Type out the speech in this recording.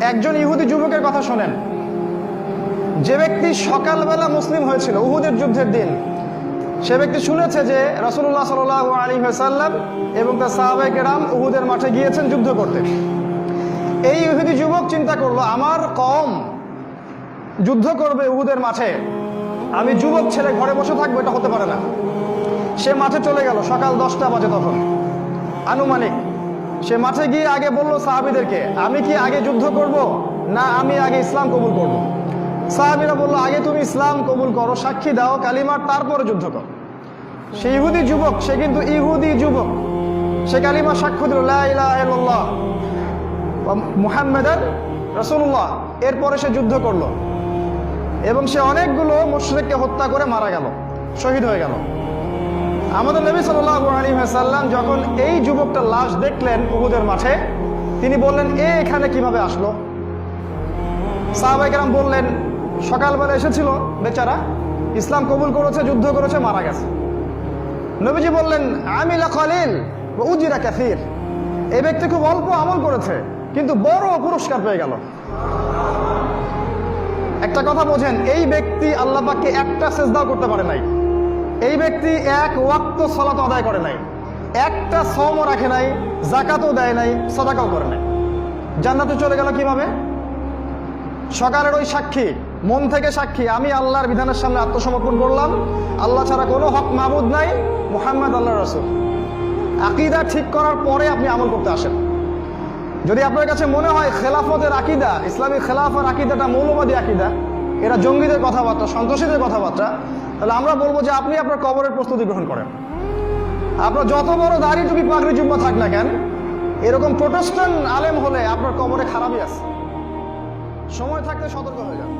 একজন ইহুদি যুবকের কথা শোনেন। যে ব্যক্তি সকালবেলা মুসলিম হয়েছিল, উহুদের যুদ্ধের দিন, সে ব্যক্তি শুনেছে যে রাসুল্লাহ সাল আলী সাল্লাম এবং তার সাহাবাই কেরাম উহুদের মাঠে গিয়েছেন যুদ্ধ করতে। এই ইহুদি যুবক চিন্তা করল, আমার কম যুদ্ধ করবে উহুদের মাঠে। আমি যুবক ছেড়ে ঘরে বসে থাকব, এটা হতে পারে না। সে মাঠে চলে গেল, সকাল দশটা বাজে তখন। আনুমানিক সে মাঠে গিয়ে আগে বলল সাহাবিদেরকে, আমি কি আগে যুদ্ধ করব, না আমি আগে ইসলাম কবুল করব? সাহাবিরা বলল, আগে তুমি ইসলাম কবুল করো, সাক্ষী দাও কালিমার তারপরে যুদ্ধ করো। সে ইহুদি যুবক, সে কিন্তু ইহুদি যুবক। সে কালিমা সাক্ষ্য দিল মুহাম্মাদান রাসূলুল্লাহ। এরপরে সে যুদ্ধ করল এবং সে অনেকগুলো মুশরিককে হত্যা করে মারা গেল, শহীদ হয়ে গেল। আমাদের নবী সাল্লাল্লাহু আলাইহি ওয়াসাল্লাম যখন এই যুবকটার লাশ দেখলেন উহুদের মাঠে, তিনি বললেন, এ এখানে কীভাবে আসলো? সাহাবাইকেরাম বললেন, সকালবেলা এসেছিল বেচারা, ইসলাম কবুল করেছে, যুদ্ধ করেছে, মারা গেছে। নবীজি বললেন, আমিলা কলিল ও উজিরা কাফির এই ব্যক্তি খুব অল্প আমল করেছে, কিন্তু বড় পুরস্কার পেয়ে গেল। একটা কথা বোঝেন, এই ব্যক্তি আল্লাহ পাককে একটা সেজদাও করতে পারে নাই। এই ব্যক্তি এক ওয়াক্ত সলাত আদায় করে নাই। একটা সমও রাখে নাই জাকাতও দেয় নাই, সদাকাও করে নাই। জান্নাতে চলে গেল কীভাবে? সকালের ওই সাক্ষী, মন থেকে সাক্ষী, আমি আল্লাহর বিধানের সামনে আত্মসমর্পণ করলাম। আল্লাহ ছাড়া কোনো হক মাহবুদ নাই, মোহাম্মদ আল্লাহ রসুল। আকিদা ঠিক করার পরে আপনি আমল করতে আসেন। যদি আপনার কাছে মনে হয় খেলাফতের আকিদা, ইসলামী খেলাফত আকিদাটা মৌলবাদী আকিদা এরা জঙ্গিদের কথাবার্তা, সন্ত্রাসীদের কথাবার্তা, তাহলে আমরা বলব যে আপনি আপনার কবরের প্রস্তুতি গ্রহণ করেন। আপনার যত বড় দাড়ি টুপি, পাগড়ি জুম্মা থাক না কেন, এরকম প্রোটেস্টান্ট আলেম হলে আপনার কবরে খারাপই আছে। সময় থাকতে সতর্ক হয়ে যান।